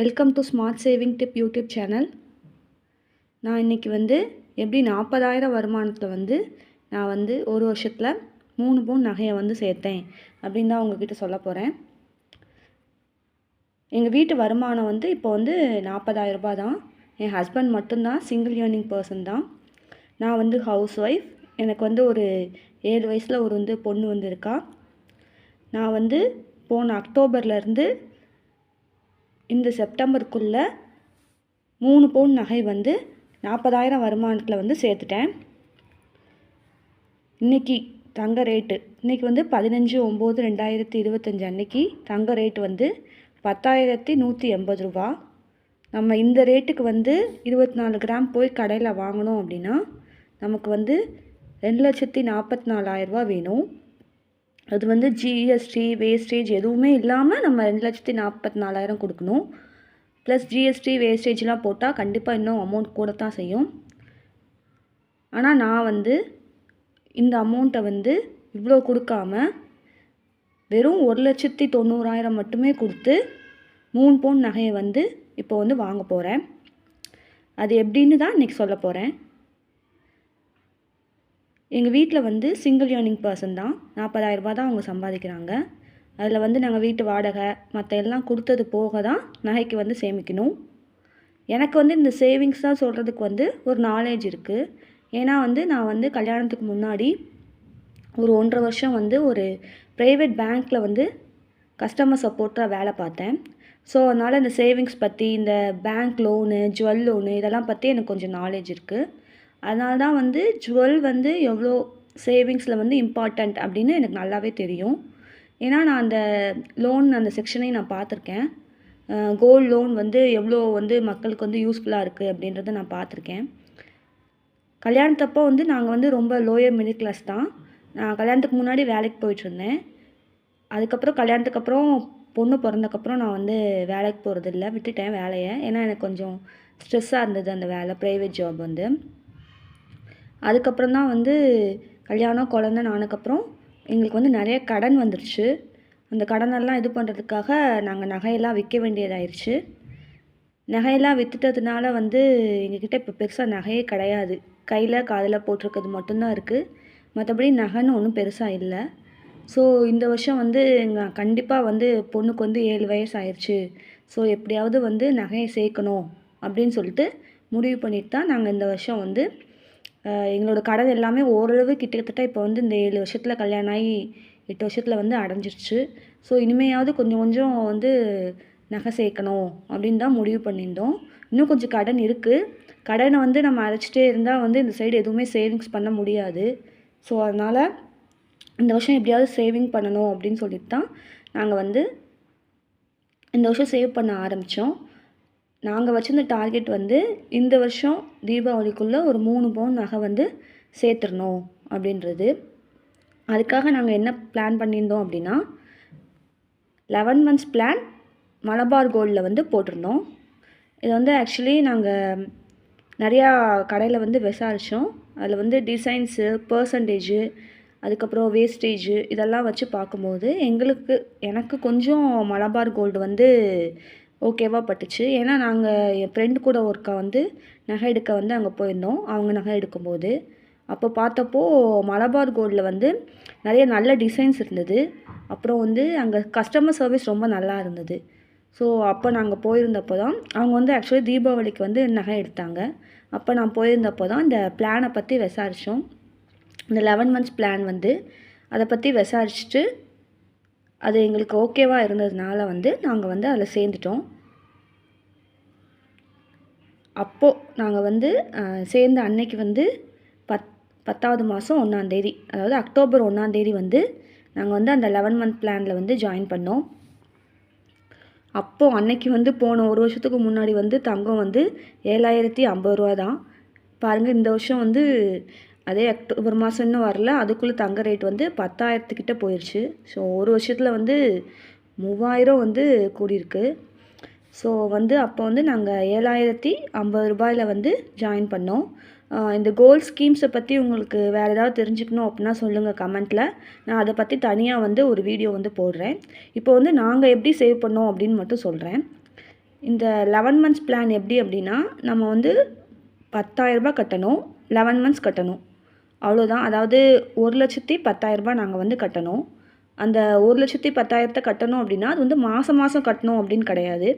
Welcome to smart saving tip YouTube channel நான் இன்றைக்கி வந்து எப்படி நாற்பதாயிரம் வருமானத்தை வந்து நான் வந்து ஒரு வருஷத்தில் மூணு பவுன் நகையை வந்து சேர்த்தேன் அப்படின்னு தான் உங்ககிட்ட சொல்ல போகிறேன் எங்கள் வீட்டு வருமானம் வந்து இப்போ வந்து நாற்பதாயிரம் ரூபா தான். என் ஹஸ்பண்ட் மட்டும்தான் சிங்கிள் ஏர்னிங் பர்சன் தான். நான் வந்து ஹவுஸ் ஒய்ஃப் எனக்கு வந்து ஒரு ஏழு வயசில் ஒரு வந்து பொண்ணு வந்து இருக்கா. நான் வந்து போன அக்டோபர்லேருந்து இந்த செப்டம்பருக்குள்ளே மூணு பவுன் நகை வந்து நாற்பதாயிரம் வருமானத்தில் வந்து சேர்த்துட்டேன். இன்றைக்கி தங்க ரேட்டு இன்றைக்கி வந்து பதினஞ்சு ஒம்பது ரெண்டாயிரத்தி இருபத்தஞ்சி அன்னைக்கு தங்க ரேட்டு வந்து பத்தாயிரத்தி நூற்றி எண்பது ரூபா. நம்ம இந்த ரேட்டுக்கு வந்து இருபத்தி நாலு கிராம் போய் கடையில் வாங்கினோம் அப்படின்னா நமக்கு வந்து ரெண்டு லட்சத்தி நாற்பத்தி நாலாயிரரூபா வேணும். அது வந்து ஜிஎஸ்டி வேஸ்டேஜ் எதுவுமே இல்லாமல் நம்ம ரெண்டு லட்சத்தி நாற்பத்தி நாலாயிரம் கொடுக்கணும் ப்ளஸ் ஜிஎஸ்டி வேஸ்டேஜ்லாம் போட்டால் கண்டிப்பாக இன்னும் அமௌண்ட் கூட தான் செய்யும். ஆனால் நான் வந்து இந்த அமௌண்ட்டை வந்து இவ்வளோ கொடுக்காம வெறும் ஒரு லட்சத்தி தொண்ணூறாயிரம் மட்டுமே கொடுத்து மூணு பவுன் நகையை வந்து இப்போ வந்து வாங்க போகிறேன் அது எப்படின்னு தான் இன்றைக்கி சொல்ல போகிறேன் எங்கள் வீட்டில் வந்து சிங்கிள் ஏர்னிங் பர்சன் தான். நாற்பதாயிரரூபா தான் அவங்க சம்பாதிக்கிறாங்க. அதில் வந்து நாங்கள் வீட்டு வாடகை மற்ற எல்லாம் கொடுத்தது போக தான் நகைக்கு வந்து சேமிக்கணும். எனக்கு வந்து இந்த சேவிங்ஸ் தான் சொல்கிறதுக்கு வந்து ஒரு நாலேஜ் இருக்குது ஏன்னா வந்து நான் வந்து கல்யாணத்துக்கு முன்னாடி ஒரு ஒன்றரை வருஷம் வந்து ஒரு ப்ரைவேட் பேங்க்கில் வந்து கஸ்டமர் சப்போர்ட்டாக வேலை பார்த்தேன். ஸோ அதனால் இந்த சேவிங்ஸ் பற்றி இந்த பேங்க் லோனு ஜுவல் லோனு இதெல்லாம் பற்றி எனக்கு கொஞ்சம் நாலேஜ் இருக்குது அதனால தான் வந்து ஜுவல் வந்து எவ்வளோ சேவிங்ஸில் வந்து இம்பார்ட்டண்ட் அப்படின்னு எனக்கு நல்லாவே தெரியும். ஏன்னா நான் அந்த லோன் அந்த செக்ஷனையும் நான் பார்த்துருக்கேன். கோல்டு லோன் வந்து எவ்வளோ வந்து மக்களுக்கு வந்து யூஸ்ஃபுல்லாக இருக்குது அப்படின்றத நான் பார்த்துருக்கேன். கல்யாணத்தப்போ வந்து நாங்கள் வந்து ரொம்ப லோயர் மிடில் கிளாஸ் தான். நான் கல்யாணத்துக்கு முன்னாடி வேலைக்கு போயிட்டுருந்தேன் அதுக்கப்புறம் கல்யாணத்துக்கு அப்புறம் பொண்ணு பிறந்தக்கப்புறம் நான் வந்து வேலைக்கு போகிறதில்ல விட்டுட்டேன் வேலையை. ஏன்னா எனக்கு கொஞ்சம் ஸ்ட்ரெஸ்ஸாக இருந்தது அந்த வேலை ப்ரைவேட் ஜாப் வந்து. அதுக்கப்புறம் தான் வந்து கல்யாணம் குழந்த ஆனதுக்கப்புறம் எங்களுக்கு வந்து நிறைய கடன் வந்துடுச்சு அந்த கடனெல்லாம் இது பண்ணுறதுக்காக நாங்கள் நகையெல்லாம் விற்க வேண்டியதாயிருச்சு. நகையெல்லாம் விற்றுட்டதுனால வந்து எங்ககிட்ட இப்போ பெருசாக நகையே கிடையாது. கையில் காதில் போட்டிருக்கிறது மட்டும்தான் இருக்குது மற்றபடி நகைன்னு ஒன்றும் பெருசாக இல்லை. ஸோ இந்த வருஷம் வந்து நான் கண்டிப்பாக வந்து பொண்ணுக்கு வந்து ஏழு வயசு ஆயிடுச்சு ஸோ எப்படியாவது வந்து நகையை சேர்க்கணும் அப்படின்னு சொல்லிட்டு முடிவு பண்ணிட்டு தான் நாங்கள் இந்த வருஷம் வந்து எங்களோட கடன் எல்லாமே ஓரளவு கிட்டத்தட்ட இப்போ வந்து இந்த ஏழு வருஷத்தில் கல்யாணம் ஆகி எட்டு வருஷத்தில் வந்து அடைஞ்சிருச்சு. ஸோ இனிமையாவது கொஞ்சம் கொஞ்சம் வந்து நகை சேர்க்கணும் அப்படின்னு தான் முடிவு பண்ணியிருந்தோம். இன்னும் கொஞ்சம் கடன் இருக்குது கடனை வந்து நம்ம அழைச்சிட்டே இருந்தால் வந்து இந்த சைடு எதுவுமே சேவிங்ஸ் பண்ண முடியாது. ஸோ அதனால் இந்த வருஷம் எப்படியாவது சேவிங் பண்ணணும் அப்படின்னு சொல்லிட்டு தான் நாங்கள் வந்து இந்த வருஷம் சேவ் பண்ண ஆரம்பித்தோம் நாங்கள் வச்சுருந்த டார்கெட் வந்து இந்த வருஷம் தீபாவளிக்குள்ளே ஒரு மூணு பவுன் நகை வந்து சேர்த்துடணும் அப்படின்றது. அதுக்காக நாங்கள் என்ன பிளான் பண்ணியிருந்தோம் அப்படின்னா லெவன் மந்த்ஸ் பிளான் மலபார் கோல்டில் வந்து போட்டிருந்தோம். இது வந்து ஆக்சுவலி நாங்கள் நிறையா கடையில் வந்து விசாரித்தோம் அதில் வந்து டிசைன்ஸு பர்சன்டேஜு அதுக்கப்புறம் வேஸ்டேஜு இதெல்லாம் வச்சு பார்க்கும்போது எங்களுக்கு எனக்கு கொஞ்சம் மலபார் கோல்டு வந்து ஓகேவாக பட்டுச்சு. ஏன்னா நாங்கள் என் ஃப்ரெண்டு கூட ஒருக்கா வந்து நகை எடுக்க வந்து அங்கே போயிருந்தோம். அவங்க நகை எடுக்கும்போது. அப்போ பார்த்தப்போ மலபார் கோல்டில் வந்து நிறைய நல்ல டிசைன்ஸ் இருந்தது. அப்புறம் வந்து அங்கே கஸ்டமர் சர்வீஸ் ரொம்ப நல்லா இருந்தது. ஸோ அப்போ நாங்கள் போயிருந்தப்போ தான் அவங்க வந்து ஆக்சுவலி தீபாவளிக்கு வந்து நகை எடுத்தாங்க. அப்போ நான் போயிருந்தப்போ தான் இந்த பிளானை பற்றி விசாரித்தோம் இந்த லெவன் மந்த்ஸ் பிளான் வந்து அதை பற்றி விசாரிச்சுட்டு அது எங்களுக்கு ஓகேவாக இருந்ததுனால வந்து நாங்கள் வந்து அதில் சேர்ந்துட்டோம். அப்போது நாங்கள் வந்து சேர்ந்த அன்னைக்கு வந்து பத் பத்தாவது மாதம் ஒன்றாந்தேதி அதாவது அக்டோபர் ஒன்றாந்தேதி வந்து நாங்கள் வந்து அந்த லெவன் மந்த் பிளானில் வந்து ஜாயின் பண்ணோம். அப்போது அன்னைக்கு வந்து போன ஒரு வருஷத்துக்கு முன்னாடி வந்து தங்கம் வந்து ஏழாயிரத்தி ஐம்பது ரூபா தான். பாருங்கள் இந்த வருஷம் வந்து அதே அக்டோபர் மாதம் இன்னும் வரல. அதுக்குள்ளே தங்க ரேட் வந்து பத்தாயிரத்துக்கிட்ட போயிடுச்சு ஸோ ஒரு வருஷத்தில் வந்து மூவாயிரம் வந்து கூடியிருக்கு. ஸோ வந்து அப்போ வந்து நாங்கள் ஏழாயிரத்தி ஐம்பது ரூபாயில் வந்து ஜாயின் பண்ணோம். இந்த கோல்ட் ஸ்கீம்ஸை பற்றி உங்களுக்கு வேறு ஏதாவது தெரிஞ்சுக்கணும் அப்படின்னா சொல்லுங்கள் கமெண்ட்டில் நான் அதை பற்றி தனியாக வந்து ஒரு வீடியோ வந்து போடுறேன். இப்போ வந்து நாங்கள் எப்படி சேவ் பண்ணோம் அப்படின்னு மட்டும் சொல்கிறேன் இந்த லெவன் மந்த்ஸ் பிளான் எப்படி அப்படின்னா நம்ம வந்து பத்தாயிரரூபா கட்டணும். லெவன் மந்த்ஸ் கட்டணும். அவ்வளோதான் அதாவது ஒரு லட்சத்தி பத்தாயிரரூபா நாங்கள் வந்து கட்டணும். அந்த ஒரு லட்சத்தி பத்தாயிரத்தை கட்டணும் அப்படின்னா அது வந்து மாதம் மாதம் கட்டணும் அப்படின்னு கிடையாது.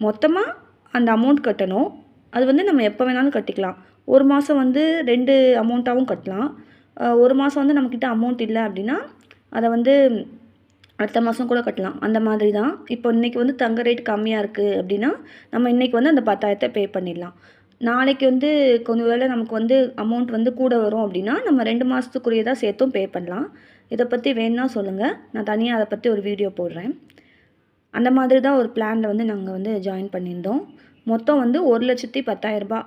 மொத்தமாக அந்த அமௌண்ட் கட்டணும். அது வந்து நம்ம எப்போ வேணாலும் கட்டிக்கலாம். ஒரு மாதம் வந்து ரெண்டு அமௌண்ட்டாகவும் கட்டலாம். ஒரு மாதம் வந்து நம்மக்கிட்ட அமௌண்ட் இல்லை அப்படின்னா அதை வந்து அடுத்த மாதம் கூட கட்டலாம். அந்த மாதிரி தான் இப்போ இன்றைக்கி வந்து தங்க ரேட் கம்மியாக இருக்குது அப்படின்னா நம்ம இன்றைக்கி வந்து அந்த பத்தாயிரத்தை பே பண்ணிடலாம். நாளைக்கு வந்து கொஞ்சம் வேளை நமக்கு வந்து அமௌண்ட் வந்து கூட வரும் அப்படின்னா நம்ம ரெண்டு மாதத்துக்குரியதாக சேர்த்தும் பே பண்ணலாம். இதை பற்றி வேணும்னா சொல்லுங்கள் நான் தனியாக அதை பற்றி ஒரு வீடியோ போடுறேன். அந்த மாதிரி தான் ஒரு பிளானில் வந்து நாங்கள் வந்து ஜாயின் பண்ணியிருந்தோம். மொத்தம் வந்து ஒரு லட்சத்தி பத்தாயிரரூபா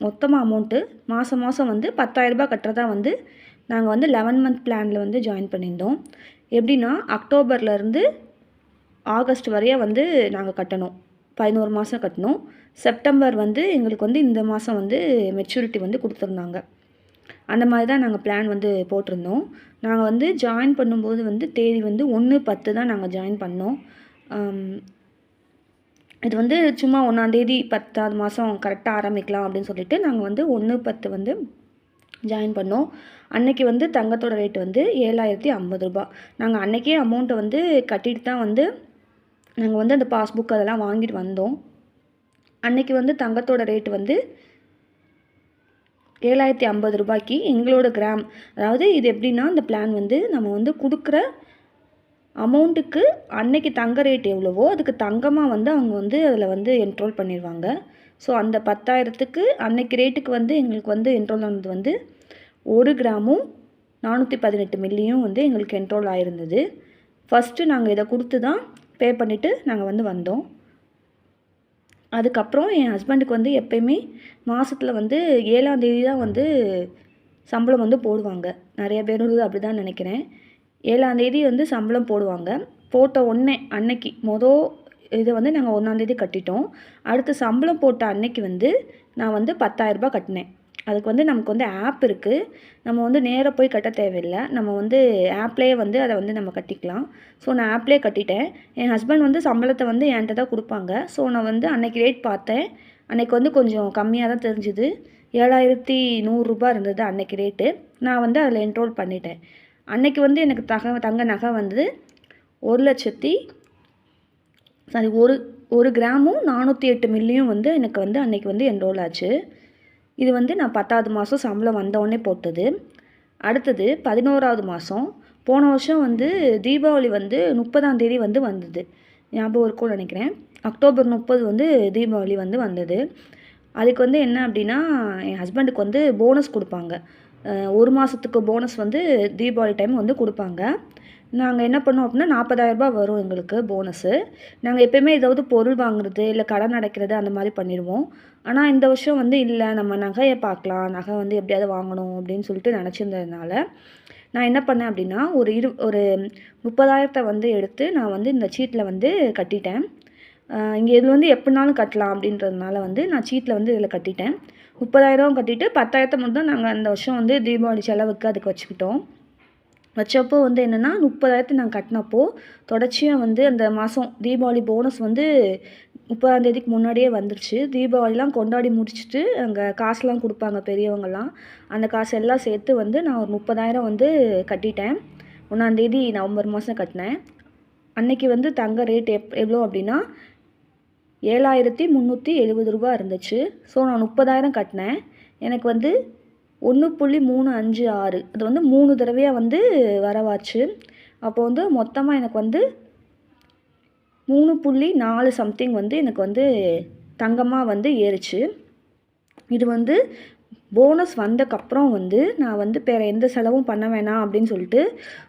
மொத்தமாக அமௌண்ட்டு மாதம் மாதம் வந்து பத்தாயிரரூபா கட்டுறதா வந்து நாங்கள் வந்து லெவன் மந்த் பிளானில் வந்து ஜாயின் பண்ணியிருந்தோம். எப்படின்னா அக்டோபர்லேருந்து ஆகஸ்ட் வரைய வந்து நாங்கள் கட்டணும். பதினோரு மாதம் கட்டினோம் செப்டம்பர் வந்து எங்களுக்கு வந்து இந்த மாதம் வந்து மெச்சூரிட்டி வந்து கொடுத்துருந்தாங்க. அந்த மாதிரி தான் நாங்கள் பிளான் வந்து போட்டிருந்தோம். நாங்கள் வந்து ஜாயின் பண்ணும்போது வந்து தேதி வந்து ஒன்று பத்து தான் நாங்கள் ஜாயின் பண்ணோம். இது வந்து சும்மா ஒன்றாந்தேதி பத்தாவது மாதம் கரெக்டாக ஆரம்பிக்கலாம் அப்படின்னு சொல்லிட்டு நாங்கள் வந்து ஒன்று பத்து வந்து ஜாயின் பண்ணோம். அன்னைக்கு வந்து தங்கத்தோட ரேட் வந்து ஏழாயிரத்தி ஐம்பது ரூபா நாங்கள் அன்றைக்கே அமௌண்ட்டை வந்து கட்டிட்டு தான் வந்து நாங்கள் வந்து அந்த பாஸ்புக் அதெல்லாம் வாங்கிட்டு வந்தோம். அன்றைக்கி வந்து தங்கத்தோட ரேட் வந்து ஏழாயிரத்தி ஐம்பது ரூபாய்க்கு எங்களோட கிராம் அதாவது இது எப்படின்னா இந்த பிளான் வந்து நம்ம வந்து கொடுக்குற அமௌண்ட்டுக்கு அன்னைக்கு தங்க ரேட் எவ்வளவோ அதுக்கு தங்கமாக வந்து அவங்க வந்து அதில் வந்து என்ரோல் பண்ணிடுவாங்க ஸோ அந்த பத்தாயிரத்துக்கு அன்னைக்கு ரேட்டுக்கு வந்து எங்களுக்கு வந்து என்ரோல் ஆனது வந்து ஒரு கிராமும் நானூற்றி பதினெட்டு மில்லியும் வந்து எங்களுக்கு என்ரோல் ஆயிருந்தது. ஃபஸ்ட்டு நாங்கள் இதை கொடுத்து தான் பே பண்ணிவிட்டு நாங்கள் வந்து வந்தோம். அதுக்கப்புறம் என் ஹஸ்பண்டுக்கு வந்து எப்பயுமே மாதத்தில் வந்து ஏழாம் தேதி தான் வந்து சம்பளம் வந்து போடுவாங்க. நிறைய பேர் அப்படி தான் நினைக்கிறேன். ஏழாம் தேதி வந்து சம்பளம் போடுவாங்க. போட்ட ஒன்னே அன்னைக்கு மொதல் இதை வந்து நாங்கள் ஒன்றாந்தேதி கட்டிட்டோம். அடுத்து சம்பளம் போட்ட அன்னைக்கு வந்து நான் வந்து பத்தாயிரரூபா கட்டினேன். அதுக்கு வந்து நமக்கு வந்து ஆப் இருக்குது நம்ம வந்து நேராக போய் கட்ட தேவையில்லை. நம்ம வந்து ஆப்லேயே வந்து அதை வந்து நம்ம கட்டிக்கலாம். ஸோ நான் ஆப்லேயே கட்டிட்டேன். என் ஹஸ்பண்ட் வந்து சம்பளத்தை வந்து என்கிட்ட தான் கொடுப்பாங்க. ஸோ நான் வந்து அன்னைக்கு ரேட் பார்த்தேன். அன்னைக்கு வந்து கொஞ்சம் கம்மியாக தான் தெரிஞ்சுது. ஏழாயிரத்தி நூறுரூபா இருந்தது அன்னைக்கு ரேட்டு நான் வந்து அதில் என்ரோல் பண்ணிட்டேன். அன்னைக்கு வந்து எனக்கு தக தங்க நகை வந்து ஒரு லட்சத்தி சாரி ஒரு ஒரு கிராமும் நானூற்றி எட்டு மில்லியும் வந்து எனக்கு வந்து அன்னைக்கு வந்து என்ரோல் ஆச்சு. இது வந்து நான் பத்தாவது மாதம் சம்பளம் வந்தோடனே போட்டது. அடுத்தது பதினோராவது மாதம் போன வருஷம் வந்து தீபாவளி வந்து முப்பதாம் தேதி வந்து வந்தது. ஞாபகம் இருக்கும்னு நினைக்கிறேன். அக்டோபர் முப்பது வந்து தீபாவளி வந்து வந்தது. அதுக்கு வந்து என்ன அப்படின்னா என் ஹஸ்பண்டுக்கு வந்து போனஸ் கொடுப்பாங்க. ஒரு மாதத்துக்கு போனஸ் வந்து தீபாவளி டைம் வந்து கொடுப்பாங்க. நாங்கள் என்ன பண்ணோம் அப்படின்னா 40000 ரூபாய் வரும் எங்களுக்கு போனஸு நாங்கள் எப்பயுமே ஏதாவது பொருள் வாங்குறது இல்லை கடன் அடைக்கிறது அந்த மாதிரி பண்ணிடுவோம். ஆனால் இந்த வருஷம் வந்து இல்லை. நம்ம நகையை பார்க்கலாம். நகை வந்து எப்படியாவது வாங்கணும் அப்படின்னு சொல்லிட்டு நினச்சிருந்ததுனால நான் என்ன பண்ணேன் அப்படின்னா ஒரு இரு ஒரு முப்பதாயிரத்தை வந்து எடுத்து நான் வந்து இந்த சீட்டில் வந்து கட்டிட்டேன். இங்கே இதில் வந்து எப்படினாலும் கட்டலாம் அப்படின்றதுனால வந்து நான் சீட்டில் வந்து இதில் கட்டிட்டேன். முப்பதாயிரம் கட்டிட்டு பத்தாயிரத்தை மட்டும் நாங்கள் அந்த வருஷம் வந்து தீபாவளி செலவுக்கு அதுக்கு வச்சுக்கிட்டோம். வச்சப்போ வந்து என்னென்னா முப்பதாயிரத்து நான் கட்டினப்போ தொடர்ச்சியாக வந்து அந்த மாதம் தீபாவளி போனஸ் வந்து முப்பதாம் தேதிக்கு முன்னாடியே வந்துருச்சு. தீபாவளிலாம் கொண்டாடி முடிச்சுட்டு அங்கே காசுலாம் கொடுப்பாங்க பெரியவங்கலாம். அந்த காசு எல்லாம் சேர்த்து வந்து நான் ஒரு முப்பதாயிரம் வந்து கட்டிட்டேன். ஒன்றாந்தேதி நவம்பர் மாதம் கட்டினேன். அன்னைக்கு வந்து தங்க ரேட் எப் எவ்வளோ அப்படின்னா ஏழாயிரத்தி முந்நூற்றி எழுபது ரூபா இருந்துச்சு. ஸோ நான் முப்பதாயிரம் கட்டினேன். எனக்கு வந்து ஒன்று புள்ளி மூணு அஞ்சு ஆறு. அது வந்து மூணு தடவையாக வந்து வரவாச்சு. அப்போ வந்து மொத்தமாக எனக்கு வந்து மூணு புள்ளி நாலு சம்திங் வந்து எனக்கு வந்து தங்கமாக வந்து ஏறுச்சு. இது வந்து போனஸ் வந்தக்கப்புறம் வந்து நான் வந்து வேறு எந்த செலவும் பண்ண வேணாம் அப்படின்னு சொல்லிட்டு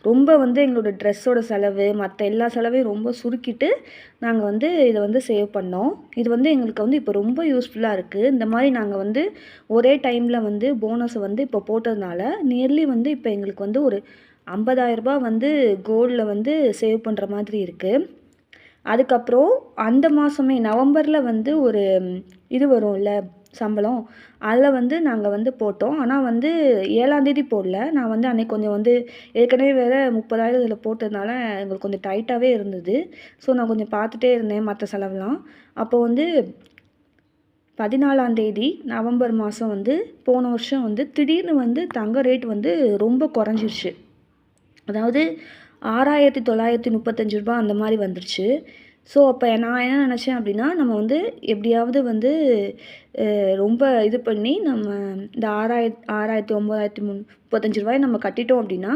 ரொம்ப வந்து எங்களோட ட்ரெஸ்ஸோட செலவு மற்ற எல்லா செலவையும் ரொம்ப சுருக்கிட்டு நாங்கள் வந்து இதை வந்து சேவ் பண்ணோம். இது வந்து எங்களுக்கு வந்து இப்போ ரொம்ப யூஸ்ஃபுல்லாக இருக்குது இந்த மாதிரி நாங்கள் வந்து ஒரே டைமில் வந்து போனஸை வந்து இப்போ போட்டதுனால நியர்லி வந்து இப்போ எங்களுக்கு வந்து ஒரு 50000 ரூபாய் வந்து கோல்டில் வந்து சேவ் பண்ணுற மாதிரி இருக்குது அதுக்கப்புறம் அந்த மாதமே நவம்பரில் வந்து ஒரு இது வரும்ல சம்பளம். அதில் வந்து நாங்கள் வந்து போட்டோம். ஆனால் வந்து ஏழாந்தேதி போடல. நான் வந்து அன்றைக்கி கொஞ்சம் வந்து ஏற்கனவே வேறு முப்பதாயிரம் இதில் போட்டதுனால எங்களுக்கு கொஞ்சம் டைட்டாகவே இருந்தது. ஸோ நான் கொஞ்சம் பார்த்துட்டே இருந்தேன் மற்ற செலவுலாம் அப்போ வந்து பதினாலாந்தேதி நவம்பர் மாதம் வந்து போன வருஷம் வந்து திடீர்னு வந்து தங்க ரேட் வந்து ரொம்ப குறைஞ்சிருச்சு. அதாவது ஆறாயிரத்தி தொள்ளாயிரத்தி முப்பத்தஞ்சு ரூபா அந்த மாதிரி வந்துருச்சு. ஸோ அப்போ நான் என்ன நினச்சேன் அப்படின்னா நம்ம வந்து எப்படியாவது வந்து ரொம்ப இது பண்ணி நம்ம இந்த ஆறாயிரத் ஆறாயிரத்தி ஒம்பதாயிரத்தி முன் முப்பத்தஞ்சு ரூபாய் நம்ம கட்டிட்டோம் அப்படின்னா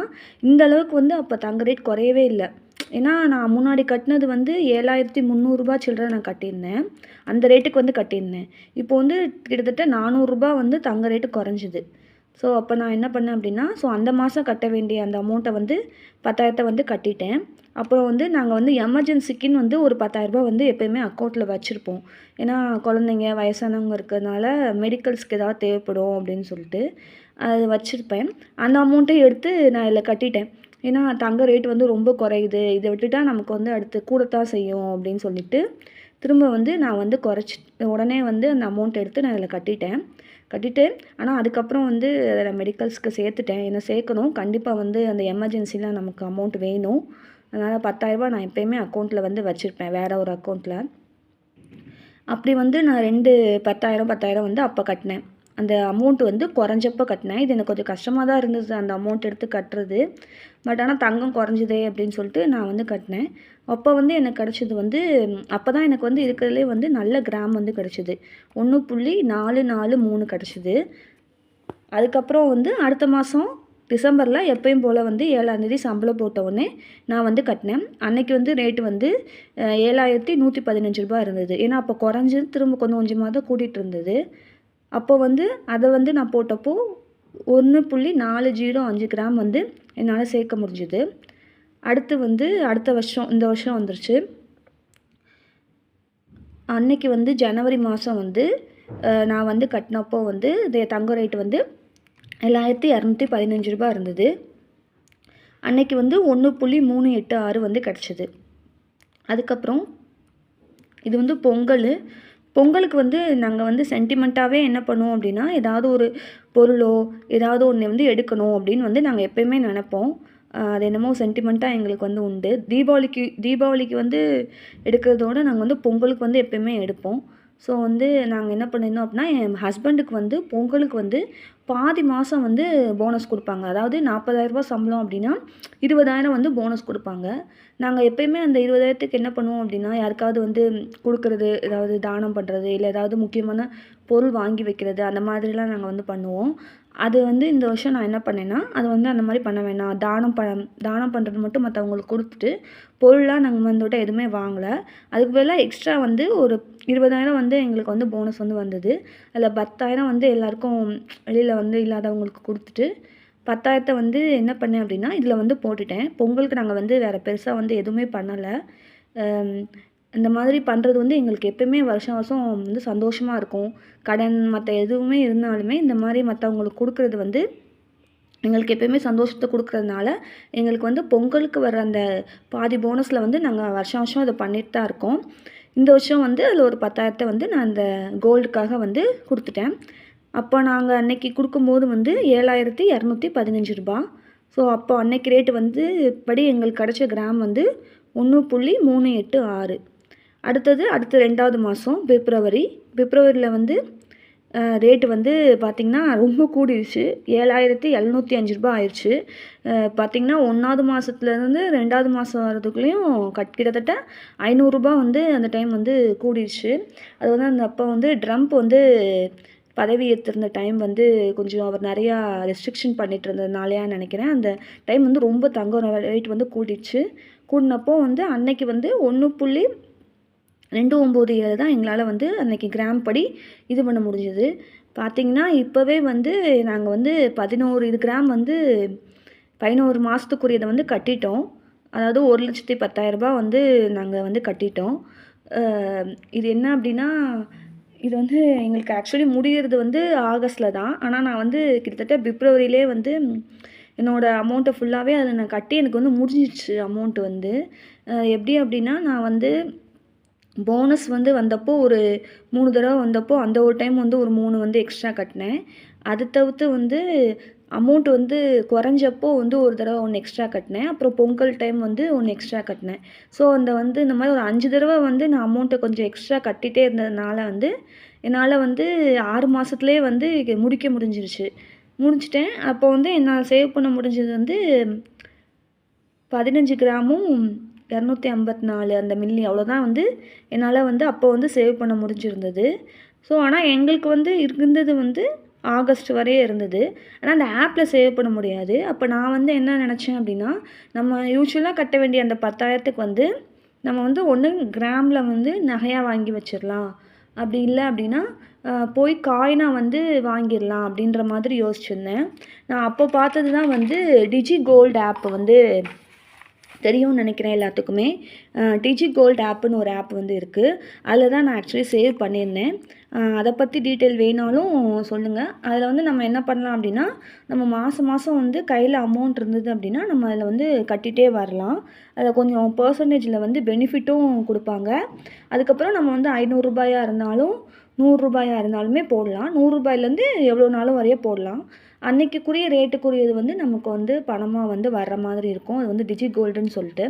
இந்த அளவுக்கு வந்து அப்போ தங்க ரேட் குறையவே இல்லை. ஏன்னா நான் முன்னாடி கட்டினது வந்து ஏழாயிரத்தி முந்நூறுரூபா சில்லற நான் கட்டியிருந்தேன். அந்த ரேட்டுக்கு வந்து கட்டியிருந்தேன். இப்போ வந்து கிட்டத்தட்ட நானூறுரூபா வந்து தங்க ரேட்டு குறைஞ்சிது. ஸோ அப்போ நான் என்ன பண்ணேன் அப்படின்னா ஸோ அந்த மாதம் கட்ட வேண்டிய அந்த அமௌண்ட்டை வந்து பத்தாயிரத்தை வந்து கட்டிட்டேன். அப்புறம் வந்து நாங்கள் வந்து எமர்ஜென்சிக்குன்னு வந்து ஒரு பத்தாயிரரூபா வந்து எப்போயுமே அக்கௌண்ட்டில் வச்சுருப்போம். ஏன்னா குழந்தைங்க வயசானவங்க இருக்கிறதுனால மெடிக்கல்ஸ்க்கு ஏதாவது தேவைப்படும் அப்படின்னு சொல்லிட்டு அது வச்சுருப்பேன். அந்த அமௌண்ட்டை எடுத்து நான் இதில் கட்டிட்டேன். ஏன்னா தங்க ரேட் வந்து ரொம்ப குறையுது. இதை விட்டுட்டா நமக்கு வந்து அடுத்து கூடத்தான் செய்யும் அப்படின்னு சொல்லிட்டு திரும்ப வந்து நான் வந்து குறைச்சி உடனே வந்து அந்த அமௌண்ட் எடுத்து நான் இதில் கட்டிட்டேன். கட்டிட்டு ஆனால் அதுக்கப்புறம் வந்து அதில் மெடிக்கல்ஸ்க்கு சேர்த்துட்டேன். என்ன சேர்க்கணும்? கண்டிப்பாக வந்து அந்த எமர்ஜென்சிலாம் நமக்கு அமௌண்ட் வேணும். அதனால் பத்தாயிரரூபா நான் எப்போயுமே அக்கௌண்ட்டில் வந்து வச்சுருப்பேன் வேறு ஒரு அக்கௌண்ட்டில் அப்படி வந்து நான் ரெண்டு பத்தாயிரம் பத்தாயிரம் வந்து அப்போ கட்டினேன். அந்த அமௌண்ட் வந்து குறைஞ்சப்போ கட்டினேன். இது எனக்கு கொஞ்சம் கஷ்டமாக தான் இருந்தது அந்த அமௌண்ட் எடுத்து கட்டுறது. பட் ஆனால் தங்கம் குறைஞ்சிதே அப்படின்னு சொல்லிட்டு நான் வந்து கட்டினேன். அப்போ வந்து எனக்கு கிடச்சது வந்து அப்போ தான் எனக்கு வந்து இருக்கிறதுலே வந்து நல்ல கிராம் வந்து கிடச்சிது. ஒன்று புள்ளி நாலு நாலு மூணு கிடச்சிது. அதுக்கப்புறம் வந்து அடுத்த மாதம் டிசம்பரில் எப்பயும் போல் வந்து ஏழாந்தேதி சம்பளம் போட்ட உடனே நான் வந்து கட்டினேன். அன்னைக்கு வந்து ரேட்டு வந்து ஏழாயிரத்தி நூற்றி பதினஞ்சு ரூபா இருந்தது. ஏன்னா அப்போ குறைஞ்சி திரும்ப கொஞ்சம் கொஞ்சமாக தான் கூட்டிகிட்டு இருந்தது. அப்போ வந்து அதை வந்து நான் போட்டப்போ ஒன்று புள்ளி நாலு ஜீரோ அஞ்சு கிராம் வந்து என்னால் சேர்க்க முடிஞ்சுது. அடுத்து வந்து அடுத்த வருஷம் இந்த வருஷம் வந்துருச்சு. அன்னைக்கு வந்து ஜனவரி மாதம் வந்து நான் வந்து கட்டினப்போ வந்து இது தங்க ரேட்டு வந்து ஏழாயிரத்தி இரநூத்தி பதினஞ்சு ரூபா இருந்தது. அன்னைக்கு வந்து ஒன்று புள்ளி மூணு எட்டு ஆறு வந்து கிடச்சிது. அதுக்கப்புறம் இது வந்து பொங்கல் பொங்கலுக்கு வந்து நாங்கள் வந்து சென்டிமெண்ட்டாகவே என்ன பண்ணுவோம் அப்படின்னா ஏதாவது ஒரு பொருளோ ஏதாவது ஒன்று வந்து எடுக்கணும் அப்படின்னு வந்து நாங்கள் எப்போயுமே நினப்போம். அது என்னமோ சென்டிமெண்ட்டாக எங்களுக்கு வந்து உண்டு. தீபாவளிக்கு தீபாவளிக்கு வந்து எடுக்கிறதோட நாங்கள் வந்து பொங்கலுக்கு வந்து எப்போயுமே எடுப்போம். ஸோ வந்து நாங்கள் என்ன பண்ணியிருந்தோம் அப்படின்னா என் ஹஸ்பண்டுக்கு வந்து பொங்கலுக்கு வந்து பாதி மாதம் வந்து போனஸ் கொடுப்பாங்க. அதாவது நாற்பதாயிரரூபா சம்பளம் அப்படின்னா இருபதாயிரம் வந்து போனஸ் கொடுப்பாங்க. நாங்கள் எப்போயுமே அந்த இருபதாயிரத்துக்கு என்ன பண்ணுவோம் அப்படின்னா யாருக்காவது வந்து கொடுக்குறது ஏதாவது தானம் பண்ணுறது இல்லை ஏதாவது முக்கியமான பொருள் வாங்கி வைக்கிறது அந்த மாதிரிலாம் நாங்கள் வந்து பண்ணுவோம். அது வந்து இந்த வருஷம் நான் என்ன பண்ணேன்னா அது வந்து அந்த மாதிரி பண்ண வேணாம். தானம் ப தானம் பண்ணுறது மட்டும் மற்றவங்களுக்கு கொடுத்துட்டு பொருளாக நாங்கள் வந்துவிட்டு எதுவுமே வாங்கலை. அதுக்கு பதிலாக எக்ஸ்ட்ரா வந்து ஒரு இருபதாயிரம் வந்து எங்களுக்கு வந்து போனஸ் வந்து வந்தது. அதில் பத்தாயிரம் வந்து எல்லாருக்கும் வெளியில் வந்து இல்லாதவங்களுக்கு கொடுத்துட்டு பத்தாயிரத்தை வந்து என்ன பண்ணேன் அப்படின்னா இதில் வந்து போட்டுட்டேன். பொங்கலுக்கு நாங்கள் வந்து வேறு பெருசாக வந்து எதுவுமே பண்ணலை. இந்த மாதிரி பண்ணுறது வந்து எங்களுக்கு எப்போயுமே வருஷம் வருஷம் வந்து சந்தோஷமாக இருக்கும். கடன் மற்ற எதுவுமே இருந்தாலுமே இந்த மாதிரி மற்றவங்களுக்கு கொடுக்குறது வந்து எங்களுக்கு எப்போயுமே சந்தோஷத்தை கொடுக்குறதுனால எங்களுக்கு வந்து பொங்கலுக்கு வர அந்த பாதி போனஸில் வந்து நாங்கள் வருஷம் வருஷம் அதை பண்ணிட்டு தான் இருக்கோம். இந்த வருஷம் வந்து அதில் ஒரு பத்தாயிரத்தை வந்து நான் அந்த கோல்டுக்காக வந்து கொடுத்துட்டேன். அப்போ நாங்கள் அன்னைக்கு கொடுக்கும்போது வந்து ஏழாயிரத்தி இரநூத்தி பதினஞ்சு ரூபா ஸோ அப்போ அன்னைக்கு ரேட்டு வந்து படி எங்களுக்கு கிடச்ச கிராம் வந்து ஒன்று புள்ளி மூணு எட்டு ஆறு. அடுத்தது அடுத்த ரெண்டாவது மாதம் பிப்ரவரி. பிப்ரவரியில் வந்து ரேட்டு வந்து பார்த்திங்கன்னா ரொம்ப கூடிருச்சு. ஏழாயிரத்தி எழுநூற்றி அஞ்சு ரூபா ஆயிடுச்சு பார்த்திங்கன்னா ஒன்றாவது மாதத்துலேருந்து ரெண்டாவது மாதம் வரதுக்குள்ளேயும் கட் கிட்டத்தட்ட ஐநூறுரூபா வந்து அந்த டைம் வந்து கூடிருச்சு. அது வந்து அந்த அப்போ வந்து ட்ரம்ப் வந்து பதவி ஏற்றிருந்த டைம் வந்து கொஞ்சம் அவர் நிறையா ரெஸ்ட்ரிக்ஷன் பண்ணிட்டு இருந்ததுனாலயா நினைக்கிறேன். அந்த டைம் வந்து ரொம்ப தங்கம். ரேட் வந்து கூடிடுச்சு. கூடினப்போ வந்து அன்னைக்கு வந்து ஒன்று புள்ளி ரெண்டு ஒம்பது ஏழு தான் எங்களால் வந்து அன்னைக்கு கிராம் படி இது பண்ண முடிஞ்சது. பார்த்திங்கன்னா இப்போவே வந்து நாங்கள் வந்து பதினோரு இது கிராம் வந்து பதினோரு மாதத்துக்குரியதை வந்து கட்டிட்டோம். அதாவது ஒரு லட்சத்தி பத்தாயிரரூபா வந்து நாங்கள் வந்து கட்டிட்டோம். இது என்ன அப்படின்னா இது வந்து எங்களுக்கு ஆக்சுவலி முடிகிறது வந்து ஆகஸ்ட்டில் தான். ஆனால் நான் வந்து கிட்டத்தட்ட பிப்ரவரியிலே வந்து என்னோடய அமௌண்ட்டை ஃபுல்லாகவே அதை நான் கட்டி எனக்கு வந்து முடிஞ்சிடுச்சு அமௌண்ட்டு வந்து. எப்படி அப்படின்னா நான் வந்து போனஸ் வந்து வந்தப்போ ஒரு மூணு தடவை வந்தப்போ அந்த ஒரு டைம் வந்து ஒரு மூணு வந்து எக்ஸ்ட்ரா கட்டினேன். அது தவிர்த்து வந்து அமௌண்ட் வந்து குறைஞ்சப்போ வந்து ஒரு தடவை ஒன்று எக்ஸ்ட்ரா கட்டினேன். அப்புறம் பொங்கல் டைம் வந்து ஒன்று எக்ஸ்ட்ரா கட்டினேன். ஸோ அந்த வந்து இந்த மாதிரி ஒரு அஞ்சு தடவை வந்து நான் அமௌண்ட்டை கொஞ்சம் எக்ஸ்ட்ரா கட்டிகிட்டே இருந்ததுனால வந்து என்னால் வந்து ஆறு மாதத்துலேயே வந்து முடிக்க முடிஞ்சிருச்சு. முடிச்சிட்டேன். அப்போ வந்து என்னால் சேவ் பண்ண முடிஞ்சது வந்து பதினஞ்சு கிராமும் இரநூத்தி ஐம்பத்தி நாலு அந்த மில்லி அவ்வளோதான் வந்து என்னால் வந்து அப்போ வந்து சேவ் பண்ண முடிஞ்சிருந்தது. ஸோ ஆனால் எங்களுக்கு வந்து இருந்தது வந்து ஆகஸ்ட் வரையே இருந்தது. ஆனால் அந்த ஆப்பில் சேவ் பண்ண முடியாது. அப்போ நான் வந்து என்ன நினச்சேன் அப்படின்னா நம்ம யூஸ்வலாக கட்ட வேண்டிய அந்த பத்தாயிரத்துக்கு வந்து நம்ம வந்து ஒன்று கிராமில் வந்து நகையாக வாங்கி வச்சிடலாம். அப்படி இல்லை அப்படின்னா போய் காயினாக வந்து வாங்கிடலாம் அப்படின்ற மாதிரி யோசிச்சிருந்தேன். நான் அப்போ பார்த்தது தான் வந்து டிஜி கோல்டு ஆப் வந்து தெரியும்னு நினைக்கிறேன் எல்லாத்துக்குமே. டிஜி கோல்டு ஆப்புன்னு ஒரு ஆப் வந்து இருக்குது அதில் தான் நான் ஆக்சுவலி சேவ் பண்ணியிருந்தேன். அதை பற்றி டீட்டெயில் வேணாலும் சொல்லுங்கள் அதில் வந்து நம்ம என்ன பண்ணலாம் அப்படின்னா நம்ம மாதம் மாதம் வந்து கையில் அமௌண்ட் இருந்தது அப்படின்னா நம்ம அதில் வந்து கட்டிகிட்டே வரலாம். அதில் கொஞ்சம் பர்சன்டேஜில் வந்து பெனிஃபிட்டும் கொடுப்பாங்க. அதுக்கப்புறம் நம்ம வந்து ஐநூறுரூபாயாக இருந்தாலும் நூறுரூபாயாக இருந்தாலுமே போடலாம். நூறுரூபாயிலேருந்து எவ்வளோ நாளும் வரைய போடலாம். அன்றைக்குரிய ரேட்டுக்குரியது வந்து நமக்கு வந்து பணமாக வந்து வர்ற மாதிரி இருக்கும். அது வந்து டிஜி கோல்டுன்னு சொல்லிட்டு.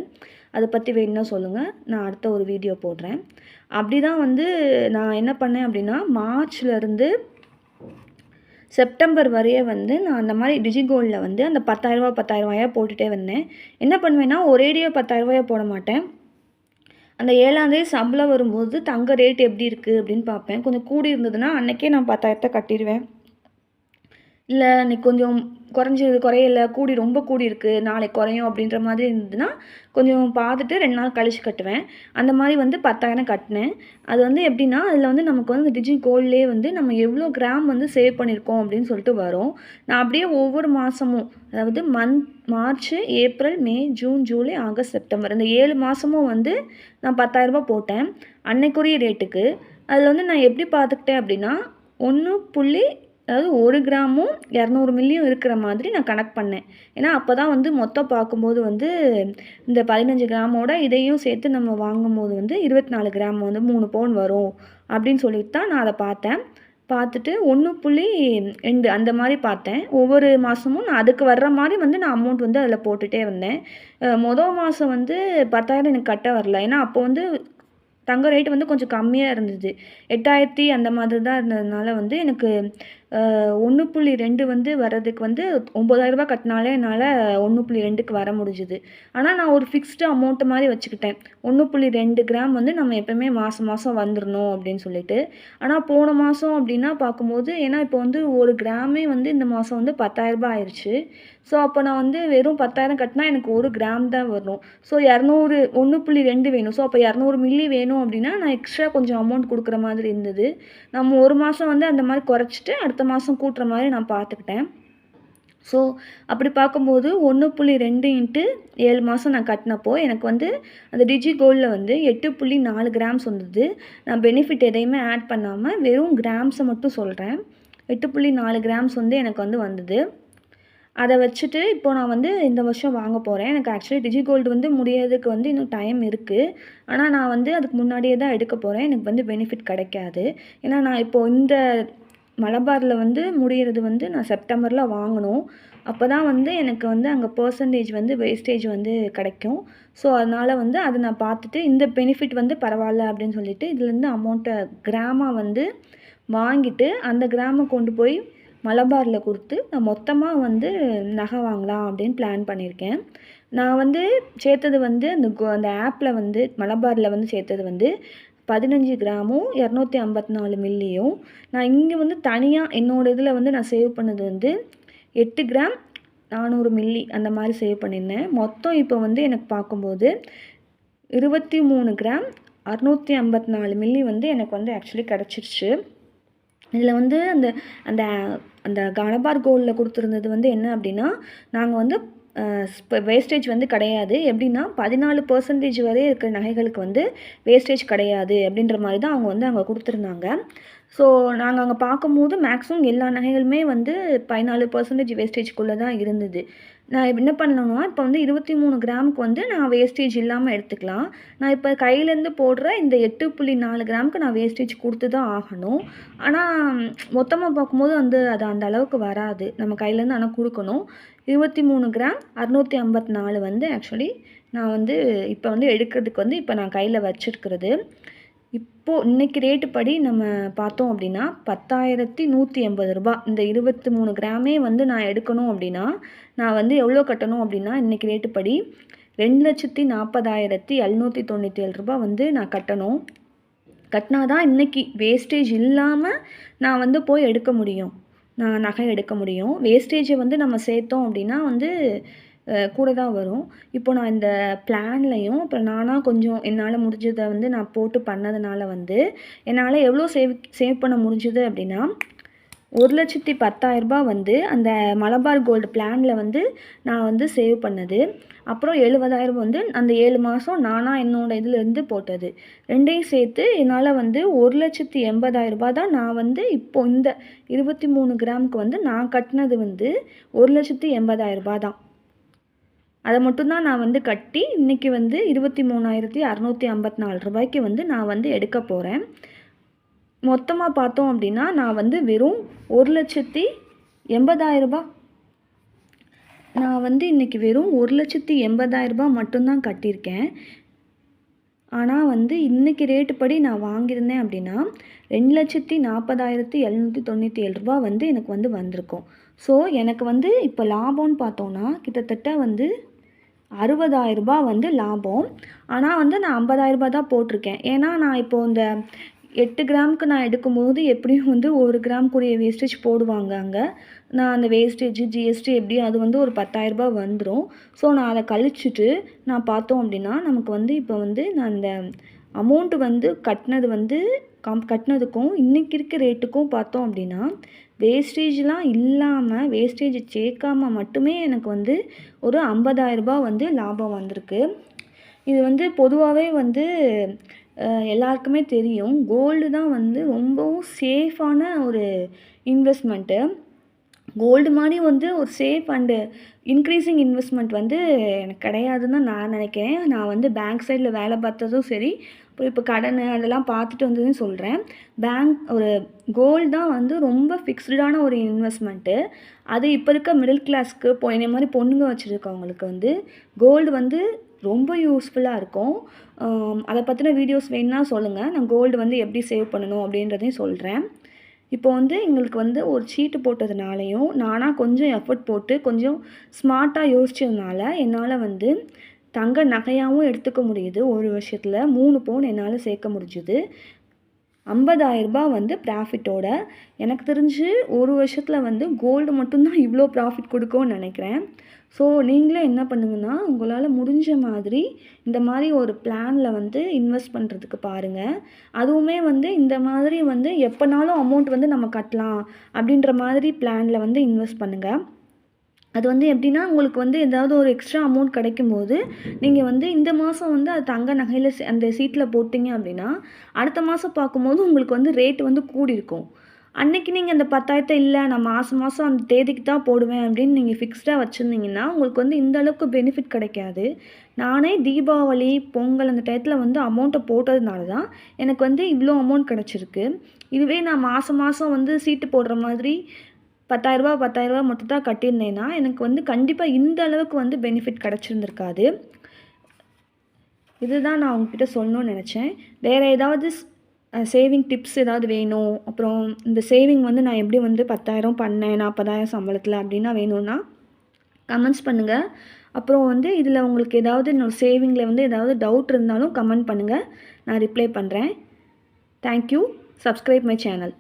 அதை பற்றி வேணும்னா சொல்லுங்கள் நான் அடுத்த ஒரு வீடியோ போடுறேன். அப்படி தான் வந்து நான் என்ன பண்ணேன் அப்படின்னா மார்ச்லேருந்து செப்டம்பர் வரைய வந்து நான் அந்த மாதிரி டிஜிகோல்டில் வந்து அந்த பத்தாயிரரூபா பத்தாயிரரூபாயாக போட்டுகிட்டே வந்தேன். என்ன பண்ணுவேன்னா ஒரேடியாக பத்தாயிரரூபாயா போட மாட்டேன். அந்த ஏழாந்தேதி சம்பளம் வரும்போது தங்க ரேட் எப்படி இருக்குது அப்படின்னு பார்ப்பேன். கொஞ்சம் கூடி இருந்ததுன்னா அன்றைக்கே நான் பத்தாயிரத்தை கட்டிடுவேன். இல்லை இன்னைக்கு கொஞ்சம் குறைஞ்சது குறையல கூடி ரொம்ப கூடி இருக்குது நாளைக்கு குறையும் அப்படின்ற மாதிரி இருந்ததுன்னா கொஞ்சம் பார்த்துட்டு ரெண்டு நாள் கழிச்சு கட்டுவேன். அந்த மாதிரி வந்து பத்தாயிரம் கட்டினேன். அது வந்து எப்படின்னா அதில் வந்து நமக்கு வந்து டிஜி கோல்ட்லேயே வந்து நம்ம எவ்வளோ கிராம் வந்து சேவ் பண்ணியிருக்கோம் அப்படின்னு சொல்லிட்டு வரும். நான் அப்படியே ஒவ்வொரு மாதமும் அதாவது month March April May June July August September இந்த ஏழு மாதமும் வந்து நான் பத்தாயிரரூபா போட்டேன் அன்னைக்குரிய ரேட்டுக்கு அதில் வந்து நான் எப்படி பார்த்துக்கிட்டேன் அப்படின்னா ஒன்று புள்ளி அதாவது ஒரு கிராமும் இரநூறு மில்லியும் இருக்கிற மாதிரி நான் கணக்கு பண்ணேன். ஏன்னா அப்போ தான் வந்து மொத்தம் பார்க்கும்போது வந்து இந்த பதினஞ்சு கிராமோட இதையும் சேர்த்து நம்ம வாங்கும்போது வந்து இருபத்தி நாலு கிராம் வந்து மூணு பவுன் வரும் அப்படின்னு சொல்லிட்டு தான் நான் அதை பார்த்தேன். பார்த்துட்டு ஒன்று புள்ளி ரெண்டு அந்த மாதிரி பார்த்தேன். ஒவ்வொரு மாதமும் நான் அதுக்கு வர்ற மாதிரி வந்து நான் அமௌண்ட் வந்து அதில் போட்டுகிட்டே வந்தேன். மொதல் மாதம் வந்து பத்தாயிரம் எனக்கு கட்ட வரல. ஏன்னா அப்போ வந்து தங்க ரேட் வந்து கொஞ்சம் கம்மியாக இருந்தது. எட்டாயிரத்தி அந்த மாதிரி தான் இருந்ததுனால வந்து எனக்கு ஒன்று புள்ளி ரெண்டு வந்து வர்றதுக்கு வந்து ஒம்பதாயிரரூபா கட்டினாலே என்னால் ஒன்று புள்ளி ரெண்டுக்கு வர முடிஞ்சுது. ஆனால் நான் ஒரு ஃபிக்ஸ்டு அமௌண்ட்டு மாதிரி வச்சுக்கிட்டேன். ஒன்று புள்ளி ரெண்டு கிராம் வந்து நம்ம எப்போயுமே மாதம் மாதம் வந்துடணும் அப்படின்னு சொல்லிட்டு. ஆனால் போன மாதம் அப்படின்னா பார்க்கும்போது ஏன்னா இப்போ வந்து ஒரு கிராமே வந்து இந்த மாதம் வந்து பத்தாயிரரூபா ஆயிடுச்சு ஸோ அப்போ நான் வந்து வெறும் பத்தாயிரம் கட்டினா எனக்கு ஒரு கிராம் தான் வரும் ஸோ இரநூறு ஒன்று புள்ளி ரெண்டு வேணும். ஸோ அப்போ இரநூறு மில்லி வேணும் அப்படின்னா நான் எக்ஸ்ட்ரா கொஞ்சம் அமௌண்ட் கொடுக்குற மாதிரி இருந்தது. நம்ம ஒரு மாதம் வந்து அந்த மாதிரி குறைச்சிட்டு அடுத்த மாதம் கூட்டுற மாதிரி நான் பார்த்துக்கிட்டேன் ஸோ அப்படி பார்க்கும்போது ஒன்று புள்ளி ரெண்டு இன்ட்டு ஏழு மாதம் நான் கட்டினப்போ எனக்கு வந்து அந்த டிஜி கோல்டில் வந்து எட்டு புள்ளி நாலு கிராம்ஸ் வந்தது. நான் பெனிஃபிட் எதையுமே ஆட் பண்ணாமல் வெறும் கிராம்ஸை மட்டும் சொல்கிறேன் எட்டு புள்ளி நாலு கிராம்ஸ் வந்து எனக்கு வந்து வந்தது. அதை வச்சுட்டு இப்போ நான் வந்து இந்த வருஷம் வாங்க போகிறேன் எனக்கு ஆக்சுவலி டிஜி கோல்டு வந்து முடியறதுக்கு வந்து இன்னும் டைம் இருக்குது ஆனால் நான் வந்து அதுக்கு முன்னாடியே தான் எடுக்க போகிறேன் எனக்கு வந்து பெனிஃபிட் கிடைக்காது. ஏன்னா நான் இப்போது இந்த மலபாரில் வந்து முடிகிறது வந்து நான் செப்டம்பரில் வாங்கணும். அப்போ தான் வந்து எனக்கு வந்து அங்கே பர்சன்டேஜ் வந்து வேஸ்டேஜ் வந்து கிடைக்கும். ஸோ அதனால் வந்து அதை நான் பார்த்துட்டு இந்த பெனிஃபிட் வந்து பரவாயில்ல அப்படின்னு சொல்லிட்டு இதுலேருந்து அமௌண்ட்டை கிராமாக வந்து வாங்கிட்டு அந்த கிராமை கொண்டு போய் மலபாரில் கொடுத்து நான் மொத்தமாக வந்து நகை வாங்கலாம் அப்படின்னு பிளான் பண்ணியிருக்கேன். நான் வந்து சேர்த்தது வந்து அந்த கோ அந்த ஆப்பில் வந்து மலபாரில் வந்து சேர்த்தது வந்து பதினஞ்சு கிராமும் இரநூத்தி ஐம்பத்தி நாலு மில்லியும். நான் இங்கே வந்து தனியாக என்னோடய இதில் வந்து நான் சேவ் பண்ணது வந்து எட்டு கிராம் நானூறு மில்லி அந்த மாதிரி சேவ் பண்ணியிருந்தேன். மொத்தம் இப்போ வந்து எனக்கு பார்க்கும்போது இருபத்தி மூணு கிராம் அறுநூற்றி ஐம்பத்தி நாலு மில்லி வந்து எனக்கு வந்து ஆக்சுவலி கிடச்சிருச்சு. இதில் வந்து அந்த அந்த அந்த கனபார் கோல்டில் கொடுத்துருந்தது வந்து என்ன அப்படின்னா நாங்கள் வந்து வேஸ்டேஜ் வந்து கிடையாது. எப்படின்னா பதினாலு பர்சன்டேஜ் வரை இருக்கிற நகைகளுக்கு வந்து வேஸ்டேஜ் கிடையாது அப்படின்ற மாதிரி தான் அவங்க வந்து அங்கே கொடுத்துருந்தாங்க. ஸோ நாங்கள் அங்கே பார்க்கும்போது மேக்ஸிமம் எல்லா நகைகளுமே வந்து பதினாலு பர்சன்டேஜ் வேஸ்டேஜ்குள்ளே தான் இருந்தது. நான் என்ன பண்ணணும்னா இப்போ வந்து இருபத்தி மூணு கிராமுக்கு வந்து நான் வேஸ்டேஜ் இல்லாமல் எடுத்துக்கலாம். நான் இப்போ கையிலேருந்து போடுற இந்த எட்டு புள்ளி நாலு கிராமுக்கு நான் வேஸ்டேஜ் கொடுத்து தான் ஆகணும். ஆனால் மொத்தமாக பார்க்கும்போது வந்து அது அந்த அளவுக்கு வராது. நம்ம கையிலேருந்து ஆனால் கொடுக்கணும். இருபத்தி மூணு கிராம் அறுநூற்றி ஐம்பத்தி நாலு வந்து ஆக்சுவலி நான் வந்து இப்போ வந்து எடுக்கிறதுக்கு வந்து இப்போ நான் கையில் வச்சுருக்கிறது. இப்போது இன்றைக்கி ரேட்டு படி நம்ம பார்த்தோம் அப்படின்னா பத்தாயிரத்தி நூற்றி எண்பது ரூபா. இந்த இருபத்தி மூணு கிராமே வந்து நான் எடுக்கணும் அப்படின்னா நான் வந்து எவ்வளோ கட்டணும் அப்படின்னா இன்றைக்கி ரேட்டு படி ரெண்டு லட்சத்தி நாற்பதாயிரத்தி எழுநூற்றி தொண்ணூற்றி ஏழு ரூபா வந்து நான் கட்டணும். கட்டினா தான் இன்றைக்கி வேஸ்டேஜ் இல்லாமல் நான் வந்து போய் எடுக்க முடியும். நான் நகை எடுக்க முடியும். வேஸ்டேஜை வந்து நம்ம சேர்த்தோம் அப்படின்னா வந்து கூட தான் வரும். இப்போ நான் இந்த பிளான்லையும் அப்புறம் நானாக கொஞ்சம் என்னால் முடிஞ்சதை வந்து நான் போட்டு பண்ணதுனால வந்து என்னால் எவ்வளோ சேவ் சேவ் பண்ண முடிஞ்சுது அப்படின்னா ஒரு லட்சத்தி பத்தாயிரரூபா வந்து அந்த மலபார் கோல்டு பிளானில் வந்து நான் வந்து சேவ் பண்ணது. அப்புறம் எழுபதாயிரம் வந்து அந்த ஏழு மாதம் நானாக என்னோடய இதுலேருந்து போட்டது. ரெண்டையும் சேர்த்து என்னால் வந்து ஒரு லட்சத்தி எண்பதாயிரரூபா தான் நான் வந்து இப்போ இந்த இருபத்தி மூணு கிராமுக்கு வந்து நான் கட்டினது வந்து ஒரு லட்சத்தி எண்பதாயிரரூபா தான். அதை மட்டும்தான் நான் வந்து கட்டி இன்றைக்கி வந்து இருபத்தி மூணாயிரத்தி அறநூற்றி ஐம்பத்தி நாலு ரூபாய்க்கு வந்து நான் வந்து எடுக்க போகிறேன் மொத்தமாக பார்த்தோம் அப்படின்னா நான் வந்து வெறும் ஒரு லட்சத்தி எண்பதாயிரரூபா நான் வந்து இன்றைக்கி வெறும் ஒரு லட்சத்தி எண்பதாயிரரூபா மட்டும்தான் கட்டியிருக்கேன். ஆனால் வந்து இன்றைக்கி ரேட்டு படி நான் வாங்கியிருந்தேன் அப்படின்னா ரெண்டு லட்சத்தி நாற்பதாயிரத்தி எழுநூற்றி தொண்ணூற்றி ஏழு ரூபா வந்து எனக்கு வந்து வந்திருக்கும். ஸோ எனக்கு வந்து இப்போ லாபம்னு பார்த்தோன்னா கிட்டத்தட்ட வந்து அறுபதாயிரரூபா வந்து லாபம். ஆனால் வந்து நான் ஐம்பதாயிரரூபா தான் போட்டிருக்கேன். ஏன்னா நான் இப்போது இந்த எட்டு கிராமுக்கு நான் எடுக்கும்போது எப்படியும் வந்து ஒரு கிராம்க்குரிய வேஸ்டேஜ் போடுவாங்க அங்கே. நான் அந்த வேஸ்டேஜ் ஜிஎஸ்டி எப்படியும் அது வந்து ஒரு பத்தாயிரரூபா வந்துடும் ஸோ நான் அதை கழிச்சிட்டு நான் பார்த்தோம் அப்படின்னா நமக்கு வந்து இப்போ வந்து நான் அந்த அமௌண்ட்டு வந்து கட்டினது வந்து கம் கட்டினதுக்கும் இன்றைக்கி இருக்க ரேட்டுக்கும் பார்த்தோம் அப்படின்னா வேஸ்டேஜ்லாம் இல்லாமல் வேஸ்டேஜ் சேர்க்காம மட்டுமே எனக்கு வந்து ஒரு ஐம்பதாயிரரூபா வந்து லாபம் வந்திருக்கு. இது வந்து பொதுவாகவே வந்து எல்லாருக்குமே தெரியும். கோல்டு தான் வந்து ரொம்பவும் சேஃபான ஒரு இன்வெஸ்ட்மெண்ட்டு கோல்டு மாதிரி வந்து ஒரு சேஃப் அண்டு இன்க்ரீஸிங் இன்வெஸ்ட்மெண்ட் வந்து எனக்கு கிடையாதுன்னு தான் நான் நினைக்கிறேன். நான் வந்து பேங்க் சைடில் வேலை பார்த்ததும் சரி அப்புறம் இப்போ கடன் அதெல்லாம் பார்த்துட்டு வந்ததும் சொல்கிறேன் பேங்க் ஒரு கோல்டு தான் வந்து ரொம்ப ஃபிக்ஸ்டான ஒரு இன்வெஸ்ட்மெண்ட்டு அது இப்போ இருக்க மிடில் கிளாஸ்க்கு இப்போ என்னை மாதிரி பொண்ணுங்க வச்சுருக்கவங்களுக்கு வந்து கோல்டு வந்து ரொம்ப யூஸ்ஃபுல்லாக இருக்கும். அதை பற்றின வீடியோஸ் வேணுன்னா சொல்லுங்கள் நான் கோல்டு வந்து எப்படி சேவ் பண்ணணும் அப்படின்றதையும் சொல்கிறேன் இப்போ வந்து எங்களுக்கு வந்து ஒரு சீட்டு போட்டதுனாலையும் நானாக கொஞ்சம் எஃபர்ட் போட்டு கொஞ்சம் ஸ்மார்ட்டாக யோசிச்சதுனால என்னால் வந்து தங்க நகையாகவும் எடுத்துக்க முடியுது. ஒரு வருஷத்தில் மூணு பவுன் என்னால் சேர்க்க முடிஞ்சுது. ஐம்பதாயிரரூபா வந்து ப்ராஃபிட்டோட எனக்கு தெரிஞ்சு ஒரு வருஷத்தில் வந்து கோல்டு மட்டும்தான் இவ்வளோ ப்ராஃபிட் கொடுக்கும்னு நினைக்கிறேன். ஸோ நீங்களே என்ன பண்ணுங்கன்னா உங்களால் முடிஞ்ச மாதிரி இந்த மாதிரி ஒரு பிளானில் வந்து இன்வெஸ்ட் பண்ணுறதுக்கு பாருங்கள் அதுவுமே வந்து இந்த மாதிரி வந்து எப்போனாலும் அமௌண்ட் வந்து நம்ம கட்டலாம் அப்படின்ற மாதிரி பிளானில் வந்து இன்வெஸ்ட் பண்ணுங்கள் அது வந்து எப்படின்னா உங்களுக்கு வந்து ஏதாவது ஒரு எக்ஸ்ட்ரா அமௌண்ட் கிடைக்கும்போது நீங்கள் வந்து இந்த மாதம் வந்து அது தங்க நகையில் அந்த சீட்டில் போட்டிங்க அப்படின்னா அடுத்த மாதம் பார்க்கும்போது உங்களுக்கு வந்து ரேட் வந்து கூடியிருக்கும். அன்னைக்கு நீங்கள் அந்த பத்தாயிரத்தை இல்லை நான் மாதம் மாதம் அந்த தேதிக்கு தான் போடுவேன் அப்படின்னு நீங்கள் ஃபிக்ஸ்டாக வச்சுருந்தீங்கன்னா உங்களுக்கு வந்து இந்த அளவுக்கு பெனிஃபிட் கிடைக்காது. நானே தீபாவளி பொங்கல் அந்த டயத்தில் வந்து அமௌண்ட்டை போட்டதுனால தான் எனக்கு வந்து இவ்வளோ அமௌண்ட் கிடச்சிருக்கு. இதுவே நான் மாதம் மாதம் வந்து சீட்டு போடுற மாதிரி பத்தாயிரரூபா பத்தாயிரரூபா மட்டும் தான் கட்டியிருந்தேன்னா எனக்கு வந்து கண்டிப்பாக இந்த அளவுக்கு வந்து பெனிஃபிட் கிடச்சிருந்துருக்காது. இதுதான் நான் உங்ககிட்ட சொல்லணும்னு நினச்சேன். வேறு ஏதாவது சேவிங் டிப்ஸ் ஏதாவது வேணும்? அப்புறம் இந்த சேவிங் வந்து நான் எப்படி வந்து பத்தாயிரம் பண்ணேன் நாற்பதாயிரம் சம்பளத்தில் அப்படின்னா வேணும்னா கமெண்ட்ஸ் பண்ணுங்கள் அப்புறம் வந்து இதில் உங்களுக்கு ஏதாவது என்னோட சேவிங்கில் வந்து ஏதாவது டவுட் இருந்தாலும் கமெண்ட் பண்ணுங்கள் நான் ரிப்ளை பண்ணுறேன் தேங்க்யூ சப்ஸ்கிரைப் மை சேனல்